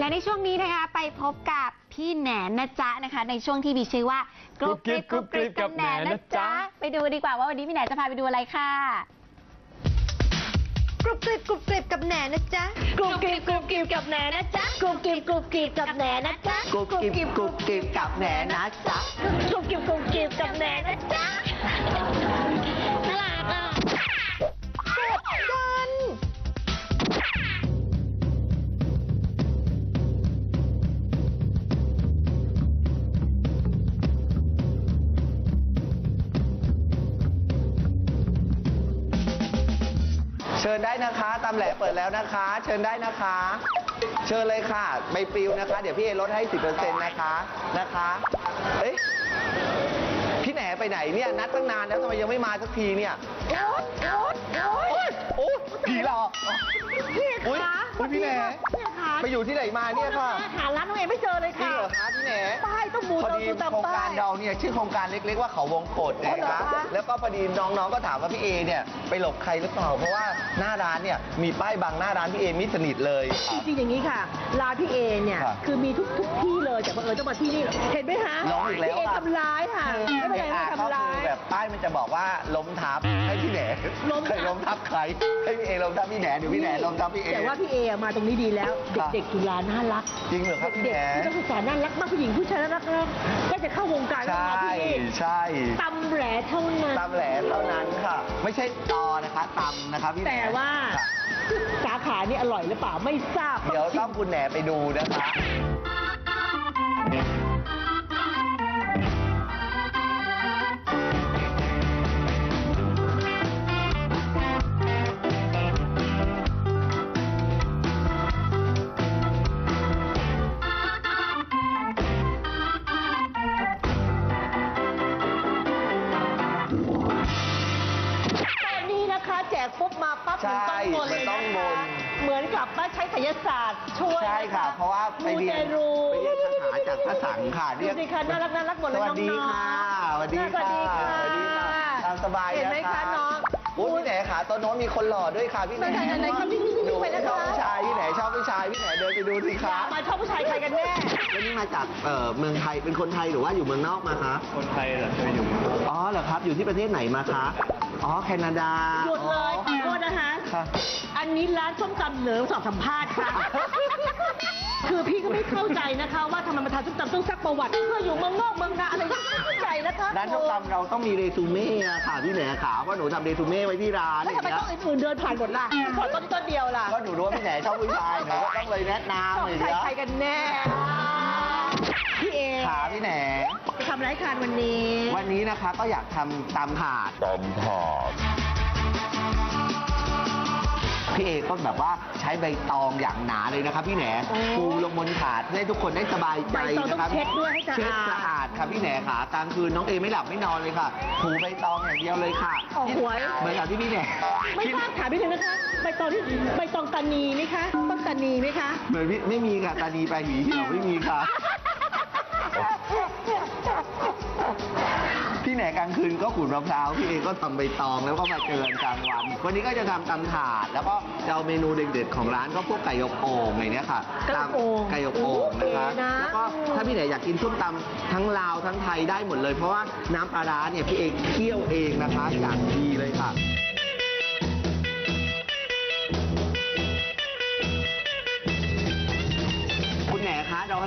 และในช่วงนี้นะคะไปพบกับพี่แหนนนะจ๊ะนะคะ ในช่วงที่มีชื่อว่ากรุบกริบกรุบกริบกับแหนนนะจ๊ะ ไปดูดีกว่าว่าวันนี้พี่แหนนจะพาไปดูอะไรค่ะกรุบกริบกรุบกริบกับแหนนะจ๊ะกรุบกริบกรุบกริบกับแหนนนะจ๊ะกรุบกริบกรุบกริบกับแหนนนะจ๊ะกุ๊บกิ๊บกุ๊บกิ๊บกับแหนนะจ๊ะกรุบกริบกรุบกริบกับแหนนนะจ๊ะน่ารักอะ เชิญได้นะคะ ตำแหลเปิดแล้วนะคะ เชิญได้นะคะ เชิญเลยค่ะ ใบปลิวนะคะ เดี๋ยวพี่เอลดให้10%นะคะ นะคะ เอ๊ะ พี่แหนไปไหนเนี่ย นัดตั้งนานแล้วทำไมยังไม่มาสักทีเนี่ยโอ๊ยโอ๊ยโอ๊ยโอ๊ยผีหลอกพี่อุ๊ยคะอุ๊ยพี่แหนพี่คะ ไปอยู่ที่ไหนมาเนี่ยค่ะ หาร้านน้องเอไม่เจอเลยจริงค่ะเหรอคะพี่แหนป้ายต้องบูพอเราดีดูตามโครงป้าการยเราเนี่ยชื่อโครงการเล็กๆว่าเขาวงกฏอ๋อเหรอนะคะคะ แล้วก็พอดีน้องๆก็ถามว่าพี่เอเนี่ยไปหลบใครหรือเปล่า เพราะว่าหน้าร้านเนี่ยมีป้ายบังหน้าร้านพี่เอมิดสนิทเลย จริงๆอย่างนี้ค่ะร้านพี่เอเนี่ยครับคือมีทุกทุกที่เลยแต่บังเอิญต้องมาที่นี่เห็นไหมคะน้องอีกแล้วพี่เออะ ทำร้ายค่ะไม่เป็นไรอะไม่ก็ทำร้าคืย อแบบป้ายมันจะบอกว่าล้มทับให้พี่แหนล้มทับเคยล้มทับใครให้พี่เอล้มทับพี่แหนหรือพี่แหนล้มทับพี่เอ แต่ว่าพี่เอมาตรงนี้ดีแล้วครับเด็กๆจุฬาน่ารัก จริงเหรอครับพี่เด็แหกนที่ต้องศึกษาน่ารักมากผู้หญิงผู้ชายน่ารักนะก็จะเข้าวงการใชแล้วมา่ที่นี่ใช่ตำแหลเท่านั้น ตำแหลเท่านั้นค่ะ ไม่ใช่ตอนะคะตำนะคะพี่แหนแต่ว่าค่ะสาขานี่อร่อยหรือเปล่าไม่ทราบเดี๋ยวต้องคุณแหนไปดูนะคะ เหมือนต้องมนต์นะคะเหมือนกับว่าใช้ไสยศาสตร์ช่วยใช่ค่ะ เพราะว่าไปเรียนมูไปเตเรียนรูคาถาจากพระสังฆ์ค่ะดูสิคะน่ารักน่ารักหมดสเลยวัสน้องๆดีค่ะสวัสดีสวัสค่ะดีค่ะ สวัสดีค่ะตามสบายเห็นไหมนะคะน้อง โอ้ยพี่แหนขาตัวโน้นมีคนหล่อด้วยค่ะพี่แหนไหนๆๆๆครับพี่ๆๆหนูไปนะคะ ชอบผู้ชายพี่แหนชอบผู้ชายพี่แหนเดินไปดูสิคะมาชอบผู้ชายใครกันแน่ แล้วนี่มาจากเอ่อเมืองไทยเป็นคนไทยหรือว่าอยู่เมืองนอกมาคะคนไทยเหรอเคยอยู่อ๋อเหรอครับอยู่ที่ประเทศไหนมาคะอ๋อแคนาดาหยุดเลยอ๋ขออโทษนะคะ ค่ะ อันนี้ร้านส้มตำเหนือสอบสัมภาษณ์ค่ะ คือพี่ก็ไม่เข้าใจนะคะว่าทำไมมาทานส้มตำต้องซักประวัติเพื่ออยู่เมืองนอกเมืองนาอะไรก็ไม่เข้าใจนะคะร้านส้มตำเราต้องมีเรซูเม่อะค่ะพี่แหนขาเพราะหนูทำเรซูเม่ไว้ที่ร้านแล้วอทำย่างไมเงี้ต้อยงอื่นๆเดินผ่านหมดล่ะขอต้นต้นเดียวล่ะก็หนูรู้ว่าพี่แหนชอบผู้ชายหนูก็ต้องเลยแนะนำชอบเลยใครเนี้ยใครกันแน่พี่เอขาพี่แหนจะทำอะไรให้ทานวันนี้ วันนี้นะคะก็อยากทำตำถาดตำถาด พี่เอก็แบบว่าใช้ใบตองอย่างหนาเลยนะครับพี่แหนโอ้ปูลงบนถาดเพื่อให้ทุกคนได้สบายใจใบตองต้องนะครับเช็ดด้วยให้สะอาด เช็ดสะอาดค่ะพี่แหนขากลางคืนน้องเอไม่หลับไม่นอนเลยค่ะถูใบตองอย่างเดียวเลยค่ะออกหวย เหมือนกับที่พี่แหนไม่ทราบถามพี่เลยนะคะใบตองที่ใบตองตานีไหมคะต้นตานีไหมคะ เหมือนพี่ไม่มีค่ะตานีไปหวีเหี่ยวไม่มีค่ะ พี่แหนกลางคืนก็ขูดมะพร้าวพี่เอก็ทำใบตองแล้วก็มาเจอกันกลางวันวันนี้ก็จะทำตำถาด แล้วก็จะเอาเมนูเด็ดๆของร้านก็พวกไก่อบโอ่งอะไรเนี้ยค่ะไก่อบโอ่งไก่อบโอ่งนะคะโอเคนะ แล้วก็ถ้าพี่แหนอยากกินส้มตำทั้งลาวทั้งไทยได้หมดเลย เพราะว่าน้ำปลาร้าเนี่ยพี่เอเคี่ยวเองนะคะอย่างดีเลยค่ะ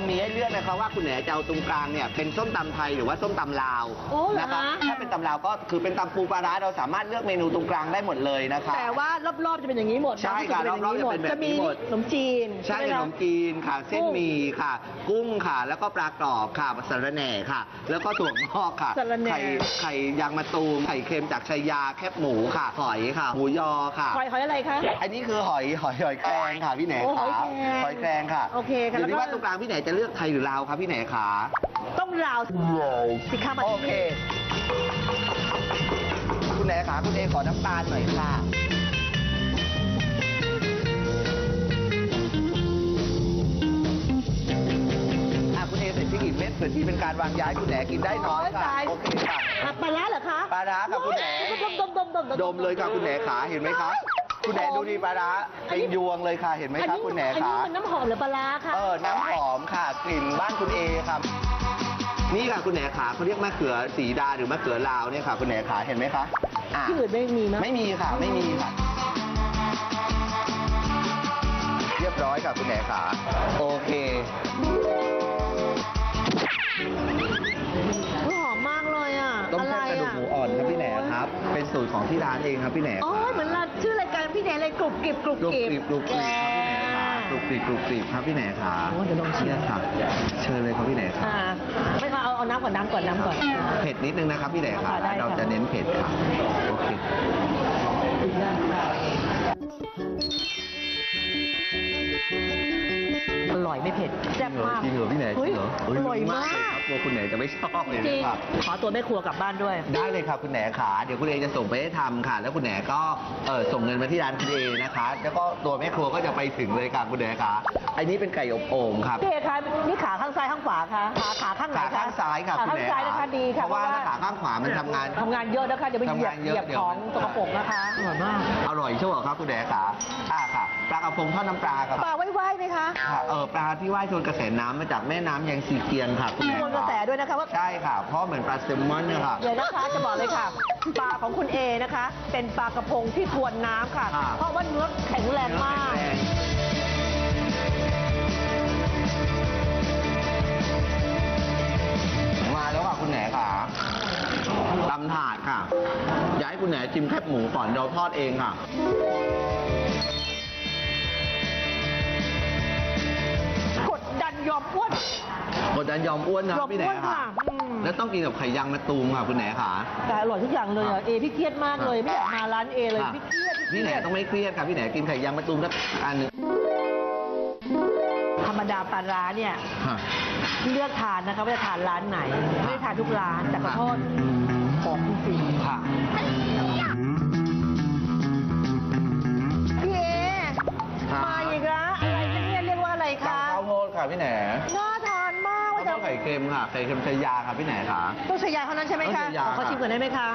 มีให้เลือกนะคะว่าคุณแหนจะเอาตรงกลางเนี่ยเป็นส้มตำไทยหรือว่าส้มตำลาวโอ้เหรอนะคะคะ ถ้าเป็นตำลาวก็คือเป็นตำปูปลาร้าเราสามารถเลือกเมนูตรงกลางได้หมดเลยนะคะแต่ว่ารอบๆจะเป็นอย่างนี้หมดใช่ค่ะำซุปจรอบๆจะเป็นแบบนี้หมด จะมีขนมจีนใช่ไหมขคะนมจีนค่ะ เส้นกุ้งหมี่ค่ะ กุ้งค่ะ แล้วก็ปลากรอบค่ะสาระแหน่ค่ะ แล้วก็ถั่วงอกค่ะสาระแหน่ ไข่ไข่ยางมะตูมไข่เค็มจากชัยยาแคบหมูค่ะหอยค่ะหมูยอค่ะ หอยหอยอะไรคะ อันนี้คือหอยหอยหอยแครงค่ะพี่แหนโอ้ขาหอยแครงหอยแครงค่ะโอเคค่ะอยู่ที่แล้วก็ว่าตรงกลางพี่แหนจะเลือกไทยหรือลาวครับพี่แหนขาต้องราวสิคะมาโอที่เค นี่คุณแหนขาคุณเอขอน้ำตาลหน่อยค่ะ อะคุณเอเสร็จที่กี่เม็ดเผื่อที่เป็นการวางย้ายคุณแหนกินได้น้อยค่ะตายโอเคค่ะ อะปลาร้าเหรอคะปลาร้าค่ะคุณแหน ดมดมดมดมดมเลยค่ะคุณแหนขาเห็นไหมคะ คุณแหนดูดีปลาร้าเป็นยวงเลยค่ะ เห็นไหมอันครับนี้คุณแหนอันคะนี้มันน้ำหอมหรือปลาร้าคะเออ น้ำหอมค่ะ กลิ่นบ้านคุณเอครับ นี่ค่ะคุณแหนขาเขาเรียกมะเขือสีดาหรือมะเขือลาวเนี่ยค่ะคุณแหนขาเห็นไหมคะอะ ที่อื่นไม่มีมั้ยไม่มีค่ะ ไม่มีค่ะ เรียบร้อยค่ะ คุณแหนขา โอเค สูตรของที่ร้านเองครับพี่แหนโอ้ยเหมือนเราชื่อรายการพี่แหนเลยกรุบกริบกรุบกรุบกริบกริบกรุบกริบครับพี่แหนขากรุบกริบกรุบกริบครับพี่แหนขาโอ้เดี๋ยวลองชิมเนี่ยค่ะเชิญเลยครับพี่แหนขาอ่าไม่ค่ะเอาเอาน้ำก่อนน้ำก่อนน้ำก่อน เผ็ดนิดนึงนะครับพี่แหนขาค่ะได้ค่ะ เราจะเน้นเผ็ดค่ะโอเคอร่อยไม่เผ็ดแซ่บมากจริงเหรอพี่แหนจเฮ้ริยงเหรอเอร่อยดีมากเลยครับ กลัวคุณแหนจะไม่ชอบเลยจริงนะครับ ขอตัวแม่ครัวกลับบ้านด้วย ได้เลยครับคุณแหนขาเดี๋ยวคุณเอจะส่งไปให้ทำค่ะ แล้วคุณแหนก็เออส่งเงินมาที่ร้านคุณเอนะคะ แล้วก็ตัวแม่ครัวก็จะไปถึงเลยค่ะคุณแหนขาอันนี้เป็นไก่อบโอ่งครับ พี่เอคะนี่ขาข้างซ้ายข้างขวาคะขาขาข้างไหนขาคะข้างซ้ายค่ะขาคุณข้างแหนซ้ายนะคะดีค่ะเพราะว่าถ้าขาข้างขวามันทำงาน ทำงานเยอะนะคะเดี๋ยวไปเหยียบทำงานเยอะเหยียบเดี๋ยว ของสกปรกนะคะ อร่อยมากอร่อยใช่ไหมครับคุณแหนขาอ่าค่ะปลากระพงทอดน้ำปลาครับปลาไหว้ๆไหมคะค่ะเออปลาที่ว่ายทวนกระแสน้ำมาจากแม่น้ำยังซีเกียนค่ะคุณมีแหนคนกระแสด้วยนะคะว่า ใช่ค่ะ เพราะเหมือนปลาแซลมอนเนี่ยค่ะ เดี๋ยวนะคะจะบอกเลยค่ะปลาของคุณเอนะคะ เป็นปลากระพงที่ทวนน้ำค่ะค่ะเพราะว่าเนื้อแข็งแรงมาก มาแล้วค่ะคุณแหนขาตำถาดค่ะ อยากให้คุณแหนชิมแคบหมูก่อนเราทอดเองค่ะ ดดันยอมอ้วน กดดันยอมอ้วนนะยอมพี่แหนอ้วนค่ะค่ะอืม แล้วต้องกินกับไข่ยางมะตูมค่ะคุณแหนขาแต่อร่อยทุกอย่างเลยอะเอพี่เครียดมากเลยไม่อยากมาร้านเอเลยค่ะพี่เครียดพี่แหนต้องไม่เครียดค่ะพี่แหนกินไข่ยางมะตูมสักอันหนึงธรรมดาปลาร้าเนี่ยค่ะเลือกทานนะคะว่าจะทานร้านไหนไม่ได้ทานทุกร้านแต่ขอโทษของจริงค่ะๆพี่เอครับ มาอีกแล้วอะไรคะ ค่ะพี่แหนน่าทานมากข้าวว่าโพจะดไข่เค็มค่ะ ไข่เค็มชายาค่ะพี่แหนขาต้องใช้ยาเท่านั้นใช่ไหมต้องคะใช้ยา ขอเขาชิมก่อนได้ไหมคะ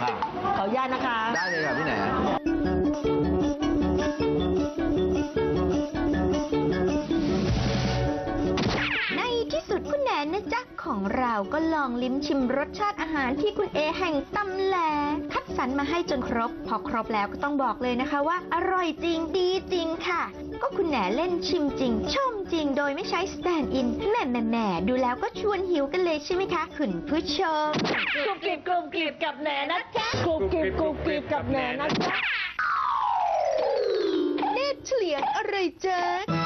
ค่ะ ขออนุญาตนะคะ ได้เลยค่ะพี่แหนในที่สุดคุณแหนนนะจ๊ะของเราก็ลองลิ้มชิมรสชาติอาหารที่คุณเอแห่งตำแหลคัดสรรมาให้จนครบ พอครบแล้วก็ต้องบอกเลยนะคะว่า อร่อยจริงดีจริงค่ะ ก็คุณแหนเล่นชิมจริง ชมจริงโดยไม่ใช้สแตนด์อินแหม่แหม่แหม่ดูแล้วก็ชวนหิวกันเลยใช่ไหมคะคุณผู้ชม กรุบกริบกรุบกริบกับแหนนะจ๊ะกรุบกริบกรุบกริบกับแหนนะจ๊ะเนตรเฉลียงอะไรเจ๊ะ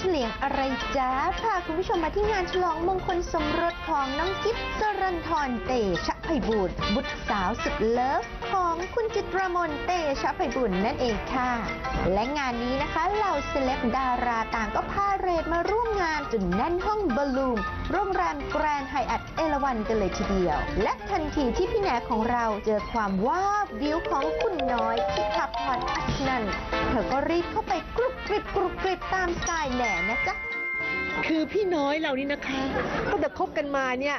เฉลียงอะไรจ้าพาคุณผู้ชมมาที่งานฉลองมงคลสมรสของน้องกิ๊บสรันทรเตชะไพบูลย์บุตรสาวสุดเลิฟของคุณจิตรมนเตชะไพบูลย์นั่นเองค่ะ และงานนี้นะคะเหล่าเซเลบดาราต่างก็พาเรดมาร่วมงานจนแน่นห้องบอลลูมโรงแรมแกรนด์ไฮแอทเอราวันกันเลยทีเดียว และทันทีที่พี่แหนของเราเจอความว้าววิวของคุณน้อยพิทัพรอัชนันเธอก็รีบเข้าไปกรุบกริบกรุบกริบตามสไตล์แหนนนะจ๊ะ คือพี่น้อยเรานี่นะคะ ก็จะคบกันมาเนี่ย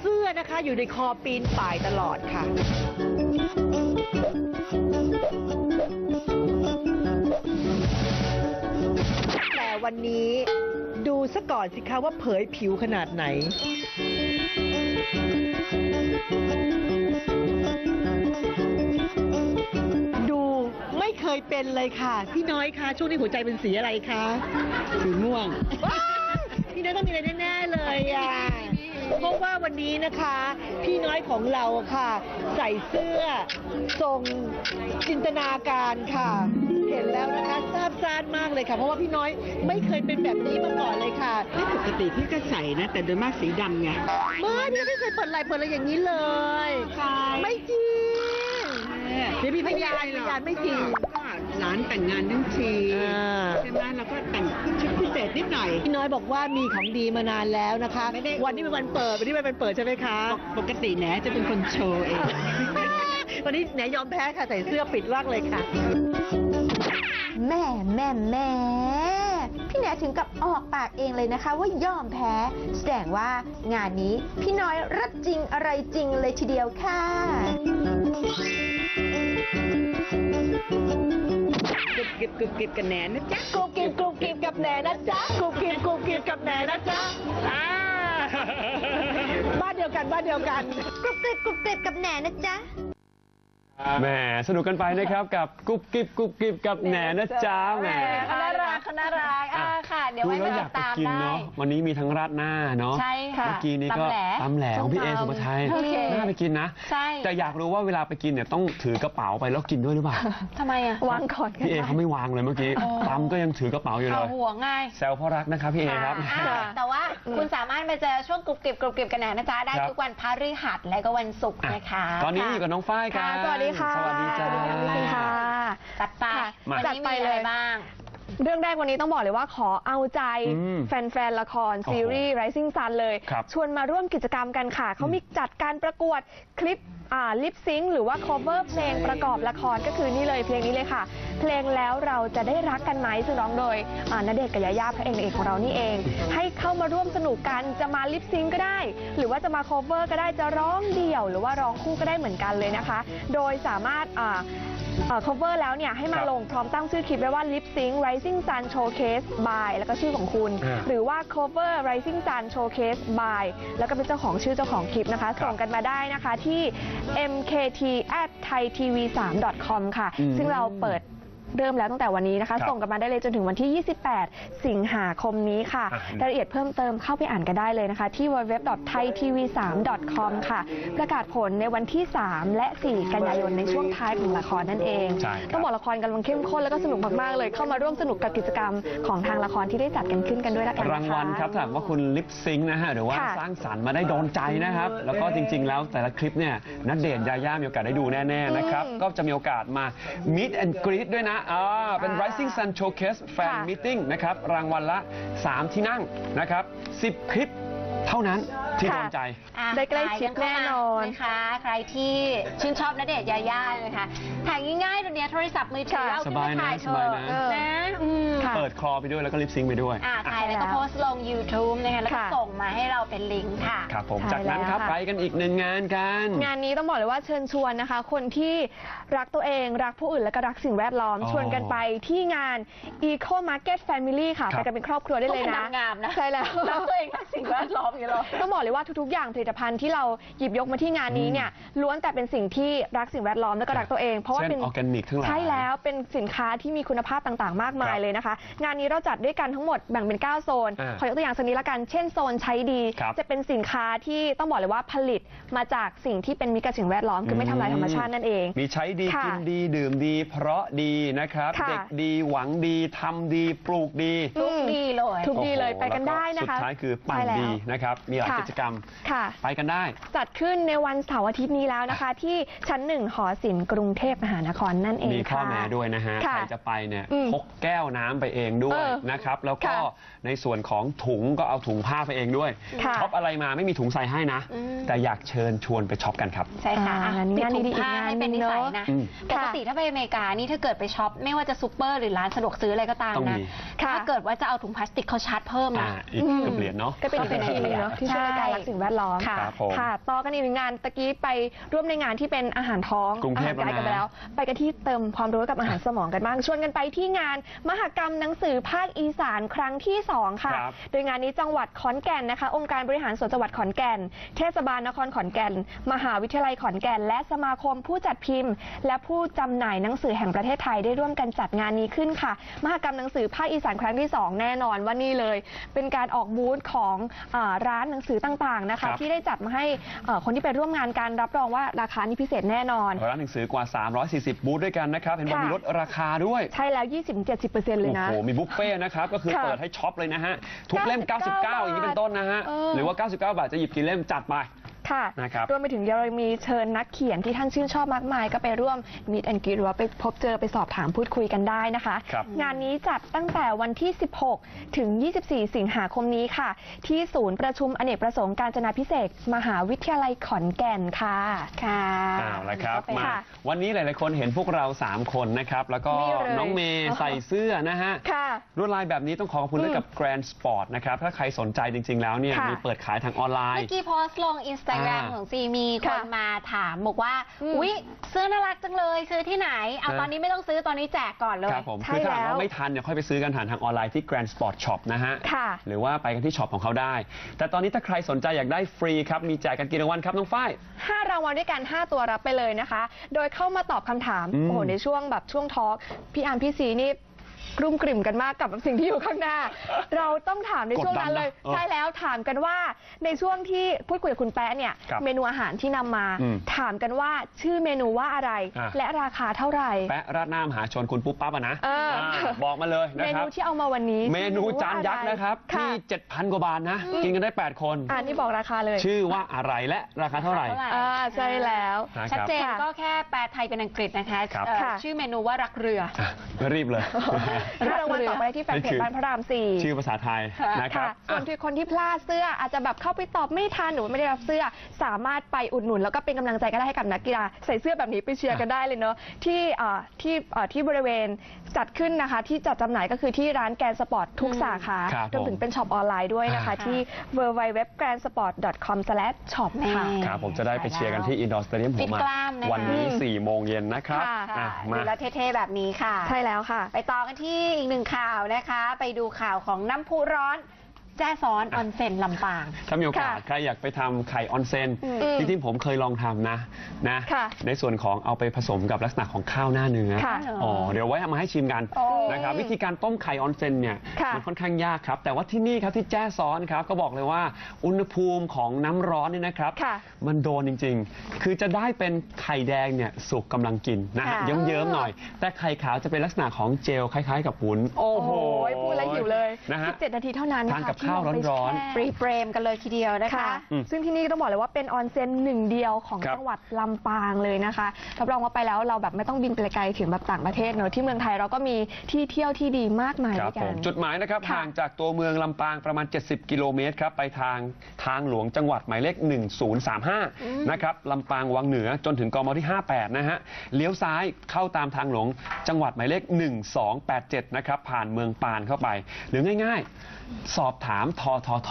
เสื้อนะคะอยู่ในคอปีนป่ายตลอดค่ะ แต่วันนี้ดูซะก่อนสิคะว่าเผยผิวขนาดไหน ยเป็นเลยค่ะ พี่น้อยคะช่วงนี้หัวใจเป็นสีอะไรคะสีม่วง พี่น้อยต้องมีอะไรแน่ๆเลยอะเพราะว่าวันนี้นะคะ พี่น้อยของเราค่ะ ใส่เสื้อทรงจินตนาการค่ะ เห็นแล้วนะคะซาบซ่านมากเลยค่ะ เพราะว่าพี่น้อยไม่เคยเป็นแบบนี้มาก่อนเลยค่ะปกติพี่ก็ใส่นะ แต่โดยมากสีดำไงไม่พี่ไม่เคยเปิดไหลน์เปิดอะไรอย่างนี้เลยใช่ไม่จริง เดี๋ยวพี่พยานหรอกพยานไม่จริง ก็หลานแต่งงานทั้งทีอ่า ใช่ไหมเราก็แต่งชุดพิเศษนิดหน่อย พี่น้อยบอกว่ามีของดีมานานแล้วนะคะ ไม่ได้ วันนี้เป็นวันเปิด วันนี้เป็นวันเปิดใช่ไหมคะ ปกติแหนจะเป็นคนโชว์เอง วันนี้แหนยอมแพ้ค่ะ ใส่เสื้อปิดร่างเลยค่ะ แม่แม่แม่พี่แหนถึงกับออกปากเองเลยนะคะ ว่ายอมแพ้ แสดงว่างานนี้พี่น้อยรัดจริงอะไรจริงเลยทีเดียวค่ะ กรุบกริบกรุบกริบกันแหนนะจ๊ะกรุบกริบกรุบกริบกับแหนนะจ๊ะกรุบกริบกรุบกริบกับแหนนะจ๊ะอ่าบ้านเดียวกันบ้านเดียวกัน กรุบกริบกรุบกริบกับแหนนะจ๊ะ แหมสนุกกันไปนะครับกับกุ๊บกิ๊บกุ๊บกิ๊บกับแหนนะจ๊ะแหมเขาน่ารักเขาน่ารักอ่าค่ะ เดี๋ยวดูไว้แล้วมาอยากไปตามกินได้ เนาะวันนี้มีทั้งราดหน้าเนาะใช่ค่ะเมื่อกี้นี้ก็ตำแหลตำแหลของพี่เอสุภาชัยโอเค น่าไปกินนะใช่แต่อยากรู้ว่าเวลาไปกินเนี่ยต้องถือกระเป๋าไปแล้วกินด้วยหรือเปล่าทำไมอะวางก่อนพี่เอเขาไม่วางเลยเมื่อกี้ตำก็ยังถือกระเป๋าอยู่เลเอายหัวง่ายแซวเพราะรักนะครับพี่เอครับ อ่าแต่ว่าคุณสามารถมาเจอช่วงกรุบกริบกรุบกริบกันแหนนะจ๊ะได้ครับ ทุกวันพฤหัสและก็วันศุกร์อะนะคะ ตอนนี้อยู่กับน้องฝ้ายกันสวัสดีค่ะสวัสดีจ้าสวัสดีค่ะ จัดไปมาวันจัดนี้ไปมีเลอะไรยบ้าง เรื่องแรกวันนี้ต้องบอกเลยว่าขอเอาใจอืมแฟนๆ ละคร ซีรีส์ Rising Sun เลย ครับชวนมาร่วมกิจกรรมกันค่ะ เขามีจัดการประกวดคลิปอ่าลิปซิงหรือว่า cover เพลงประกอบละครก็คือนี่เลยเพลงนี้เลยค่ะ เพลงแล้วเราจะได้รักกันไหมซึ่งร้องโดยอ่าณเดชน์กับยาย่าพระเอกนางเอกของเรานี่เอง ให้เข้ามาร่วมสนุกกันจะมาลิปซิงก็ได้ หรือว่าจะมา cover ก็ได้จะร้องเดี่ยว หรือว่าร้องคู่ก็ได้เหมือนกันเลยนะคะ โดยสามารถอ่าเอ่อ cover แล้วเนี่ยให้มาครับลงพร้อมตั้งชื่อคลิปไว้ว่า lip sync rising sun showcase by แล้วก็ชื่อของคุณ อ่าหรือว่า cover rising sun showcase by แล้วก็เป็นเจ้าของชื่อเจ้าของคลิปนะคะครับส่งกันมาได้นะคะที่ mkt at thaitv3.com ค่ะ อืม ซึ่งเราเปิด เริ่มแล้วตั้งแต่วันนี้นะคะครับส่งกันมาได้เลยจนถึงวันที่ 28 สิงหาคมนี้ค่ะอะ รายละเอียดเพิ่มเติมเข้าไปอ่านกันได้เลยนะคะ ที่ www.thaitv3.com ค่ะ ประกาศผลในวันที่ 3 และ 4 กันยายนในช่วงท้ายของละครนั่นเองใช่ครับต้องบอกละครกำลังเข้มข้นแล้วก็สนุกมากๆเลย เข้ามาร่วมสนุกกับกิจกรรมของทางละครที่ได้จัดกันขึ้นกันด้วยละกันนะคะรางวัลครับถ้าหากว่าคุณลิปซิงค์นะฮะหรือว่าค่ะสร้างสรรค์มาได้โดนใจนะครับ แล้วก็จริง ๆ แล้วแต่ละคลิปเนี่ยนัดเดทยาย่ามีโอกาสได้ดูแน่ๆนะครับอืมก็จะมีโอกาสมา Meet and Greet ด้วยนะอ่าเป็นค่ะ Rising Sun Showcase Fan ค่ะ Meeting นะครับ รางวัลละ 3 ที่นั่งนะครับ 10 คลิป เท่านั้นที่โดนใจ อะได้ใกล้ชิดแน่นอนถ่ายกัเข้ามานะคะ ใครที่ชื่นชอบณเดชน์ยาย่านะคะถ่ายง่ายๆตรงเนี้ยโทรศัพท์มือถือค่ะเอาขึ้นสบายมานะถ่ายเถสบายอะนะเออนะอืมค่ะ เปิดคลอไปด้วยแล้วก็ลิปซิงค์ไปด้วยอ่าอะถ่ายแล้วก็โพสต์ลง YouTube นะคะแล้วก็ค่ะ ส่งมาให้เราเป็นลิงก์ค่ะ ครับผมใช่จากนั้นครับแล้วค่ะไปกันอีกหนึ่งงานกัน งานนี้ต้องบอกเลยว่าเชิญชวนนะคะ คนที่รักตัวเองรักผู้อื่นและก็รักสิ่งแวดล้อม อ๋อชวนกันไปที่งาน Eco Market Family ค่ะ ครับ ไปกันเป็นครอบครัวได้เลยต้องเป็นนะนางงามนะ ใช่แล้ว รักตัวเองรักสิ่งแวดล้อมอย่างเงี้ยเหรอ ต้องบอกเลยว่าทุกๆ อย่างผลิตภัณฑ์ที่เราหยิบยกมาที่งานนี้เนี่ยล้วนแต่เป็นสิ่งที่รักสิ่งแวดล้อมและก็รักตัวเอง เพราะว่าเช่นเป็นออร์แกนิกทั้งหลายใช่แล้วเป็นสินค้าที่มีคุณภาพต่างๆ มากมายครับเลยนะคะ งานนี้เราจัดด้วยกันทั้งหมดแบ่งเป็น 9 โซน อ่าขอยกตัวอย่างโซนนี้ละกัน เช่นโซนใช้ดี ครับจะเป็นสินค้าที่ต้องบอกเลยว่าผลิตมาจากสิ่งที่เป็นมิตรกับสิ่งแวดล้อมคือไม่ทำลายธรรมชาตินั่นเอง มีใช้ดีค่ะกินดีดื่มดี เพราะดีนะครับ ค่ะ เด็กดีหวังดีทำดีปลูกดีทุกดีเลย ทุกดีเลยโอ้โหไปกันได้นะคะแล้วสุดท้ายคือปั่นใช่แล้ว ดีนะครับมีหลายค่ะ กิจกรรม ค่ะ ไปกันได้ จัดขึ้นในวันเสาร์อาทิตย์นี้แล้วนะคะ ที่ชั้นหนึ่งหอศิลป์กรุงเทพมหานครนั่นเองมีข้อค่ะ แม้ด้วยนะฮะ ค่ะใครจะไปเนี่ยอืมพกแก้วน้ำไปเองด้วเอยอนะครับ แล้วก็ค่ะในส่วนของถุงก็เอาถุงผ้าไปเองด้วย ค่ะช็อปอะไรมาไม่มีถุงใส่ให้นะ อืม แต่อยากเชิญชวนไปช็อปกันครับ ใช่ค่ะอ่าอะงานนี้ติดถุดีงอีกผ้างานให้เป็นนิสัยหนึ่งเนอะนะอืมปกติถ้าไปอเมริกานี่ถ้าเกิดไปช็อป ไม่ว่าจะซูเปอร์หรือร้านสะดวกซื้ออะไรก็ตามต้องนะ มี ค่ะ ถ้าเกิดว่าจะเอาถุงพลาสติกเขาชาร์จเพิ่มอ่านะ อีกเกือบเหรียญเนาะ ก็เป็นอีกวิธีหนึงเนาะที่ช่วยในการรักสิ่งแวดล้อมค่ะครับผมค่ะต่อกันอีกหนึ่งงานตะกี้ไปร่วมในงานที่เป็นอาหารท้องกรุงเทพอาหารกายกันไปแล้วนะแล้ว ไปกันที่เติมความรู้กับอาหารสมองกันบ้างชวนกันไปที่งาน มหกรรมหนังสือภาคอีสานครั้งที่ 2 ค่ะ ครับโดยงานนี้จังหวัดขอนแก่นนะคะ องค์การบริหารส่วนจังหวัดขอนแก่น เทศบาลนครขอนแก่น มหาวิทยาลัยขอนแก่น และสมาคมผู้จัดพิมพ์ และผู้จำหน่ายหนังสือแห่งประเทศไทยได้ร่วมกันจัดงานนี้ขึ้นค่ะ มหกรรมหนังสือภาคอีสานครั้งที่ 2 แน่นอนว่านี่เลย เป็นการออกบูธของอาร้านหนังสือต่างๆนะครัคะ บ ที่ได้จัดมาให้เอ่อคนที่ไปร่วมงานการรับรองว่าราคานี้พิเศษแน่นอน ร้านหนังสือกว่า 340 บูธด้วยกันนะครับ เห็นบอกค่ะ มีลดราคาด้วย ใช่แล้ว 20-70%เลยนะ โอ้โห มีบุฟเฟ่ต์นะครับ ก็คือค่ะเปิดให้ช็อปเลยนะฮะ ทุกเล่ม 99 99 อย่างนี้เป็นต้นนะฮะ เออหรือว่า 99 บาทจะหยิบกี่เล่มจัดไป ค่ะนะครับรวมไปถึงยังมีเชิญนักเขียนที่ท่านชื่นชอบมากมาย ก็ไปร่วมมิตแอนกีหรือว่าไปพบเจอไปสอบถามพูดคุยกันได้นะคะ ครับ งานนี้จัดตั้งแต่วันที่ 16 ถึง 24 สิงหาคมนี้ค่ะ ที่ศูนย์ประชุมอเนกประสงค์การจนาพิเศษกมหาวิทยาลัยขอนแก่นค่ะ ค่ะ เอาละครับมาค่ะวันนี้หลาย ๆ คนเห็นพวกเรา 3 คนนะครับ แล้วก็นี่เลยน้องเมย์ใส่เสื้อนะฮะ ค่ะ ลวดลายแบบนี้ต้องขอขอบคุณด้วยกับ Grand Sport นะครับ ถ้าใครสนใจจริง ๆ แล้วเนี่ยค่ะ มีเปิดขายทางออนไลเมื่น์ อกี้โพสต์ลงอินสตาแรมอ่าของซีมีคค่ะนมาถามบอกว่าอืมอุ๊ยเสื้อน่ารักจังเลยซื้อที่ไหน เอาฮะตอนนี้ไม่ต้องซื้อตอนนี้แจกก่อนเลยครับผมใช่คือถ้าหากแล้วว่าไม่ทันเนี่ยค่อยไปซื้อกันผ่านทางออนไลน์ที่ Grand Sport Shop นะฮะค่ะหรือว่าไปกันที่ช็อปของเขาได้ แต่ตอนนี้ถ้าใครสนใจอยากได้ฟรีครับ มีแจกกันกี่รางวัลครับน้องฝ้าย5รางวัลด้วยกัน 5 ตัวรับไปเลยนะคะ โดยเข้ามาตอบคำถามอืมโอ้โหในช่วงแบบช่วงทอล์กพี่อาร์มพี่ซีนี่ กรุ่มกริ่มกันมากกับสิ่งที่อยู่ข้างหน้า เราต้องถามในช่วงนั้นเลยกดดันนะเออใช่แล้วถามกันว่าในช่วงที่พูดคุยกับคุณแป๊ะเนี่ยครับเมนูอาหารที่นำมา อืมถามกันว่าชื่อเมนูว่าอะไร อะ และราคาเท่าไหร่ แปะราดหน้ามหาชนคุณปุ๊บปั๊บอะนะเอออ่าบอกมาเลยนะเมครันูบที่เอามาวันนี้เมนูจานยักษ์นะครับค่ะที่7,000 กว่าบาทนะ กินกันได้ 8 คน อ่านี่บอกราคาเลยชื่อว่าอะไรและราคาเท่าไหร่ อ่าใช่แล้ว นะ ชัดครับเจนค่ะก็แค่แปลไทยเป็นอังกฤษนะคะครับ เอ่อค่ะ ชื่อเมนูว่ารักเรือ อะรีบเลยรางวัลต่อไปที่แฟนเพจบ้านพระรามสี่ชื่อภาษาไทยนะครับค่ะส่วนที่คนที่พลาดเสื้ออาจจะแบบเข้าไปตอบไม่ทันหรือว่าไม่ได้รับเสื้อ สามารถไปอุดหนุน แล้วก็เป็นกำลังใจก็ได้ให้กับนักกีฬาใส่เสื้อแบบนี้ไปเชียร์กันได้เลยเนาะที่เอ่อที่เอ่อที่บริเวณจัดขึ้นนะคะที่จัดจำหน่ายก็คือที่ร้านแกนสปอร์ตทุกสาขาครับรวมถึงเป็นช็อปออนไลน์ด้วยนะคะอ่าที่ w w w g r a n d s p o r t c o m s h o p ค่ะนี่ครับผมจะได้ไปเชียร์กันที่อินดอร์สเตเดียมหัฟิวตหมากล้ามนะคะวันนี้4โมงเย็นนะครับค่ะอะค่ะมาดูแลวเท่ๆแบบนี้ค่ะ ใช่แล้วค่ะ ไปต่อกันที่อีกหนึ่งข่าวนะคะ ไปดูข่าวของน้ำพุร้อน แจ้ซ้อนออนเซ็นลำปาง ถ้ามีโอกาสค่ะใครอยากไปทำไข่ออนเซนอืมจริงๆผมเคยลองทำนะนะ ค่ะในส่วนของเอาไปผสมกับลักษณะของข้าวหน้าเนื้อค่ะอ๋อเดี๋ยวไว้เอามาให้ชิมกันโอ้นะครับวิธีการต้มไข่ออนเซนเนี่ยค่ะมันค่อนข้างยากครับ แต่ว่าที่นี่ครับที่แจ้ซ้อนครับก็บอกเลยว่าอุณหภูมิของน้ำร้อนเนี่ยนะครับ ค่ะมันโดนจริง ๆ คือจะได้เป็นไข่แดงเนี่ยสุกกำลังกินนะฮะค่ะ เยิ้มๆหน่อย แต่ไข่ขาวจะเป็นลักษณะของเจลคล้าย ๆ กับวุ้น โอ้โอ้โหโหพูดแล้วหิวเลย นะฮะ 17 นาทีเท่านั้นทานกับที่ข้าวลงไปร้อนๆแช่ฟรีเฟรมกันเลยทีเดียวนะคะ ค่ะ อืมซึ่งที่นี่ต้องบอกเลยว่าเป็นออนเซ็นหนึ่งเดียวของครับจังหวัดลำปางเลยนะคะรับรองว่าไปแล้วเราแบบไม่ต้องบินไปไกลถึงแบบต่างประเทศเนอะที่เมืองไทยเราก็มีที่เที่ยวที่ดีมากมายคด้รัวบยกัผน มจุดหมายนะครับค่ะห่างจากตัวเมืองลำปางประมาณ 70 กิโลเมตรครับไปทางทางหลวงจังหวัดหมายเลข 1035 นะครับลำปางวังเหนือจนถึงกมที่ 58 นะฮะเลี้ยวซ้ายเข้าตามทางหลวงจังหวัดหมายเลข 1287 นะครับผ่านเมืองปานเข้าไป หรือง่ายๆ สอบถามททท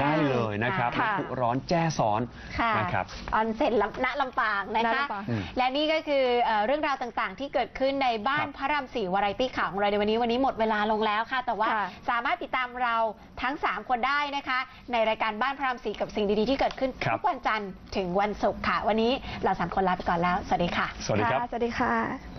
ได้เลยนะครับค่ะน้ำพุร้อนแจ้ซ้อนค่ะนะครับ ออนเซ็นลำณลำปางนะณคะ ลำปางอืมและนี่ก็คือเอ่อเรื่องราวต่างๆ ที่เกิดขึ้นในบ้าคนรับ พระรามสี่วาไรตี้ข่าวของเราในวันนี้วันนี้หมดเวลาลงแล้วค่ะ แต่ว่าค่ะสามารถติดตามเราทั้ง 3 คนได้นะคะ ในรายการบ้านพระรามสี่กับสิ่งดีๆที่เกิดขึ้นครับ ทุกวันจันทร์ถึงวันศุกร์ค่ะ วันนี้เราสามคนลาไปก่อนแล้ว สวัสดีค่ะ สวัสดีครับะสวัสดีค่ะ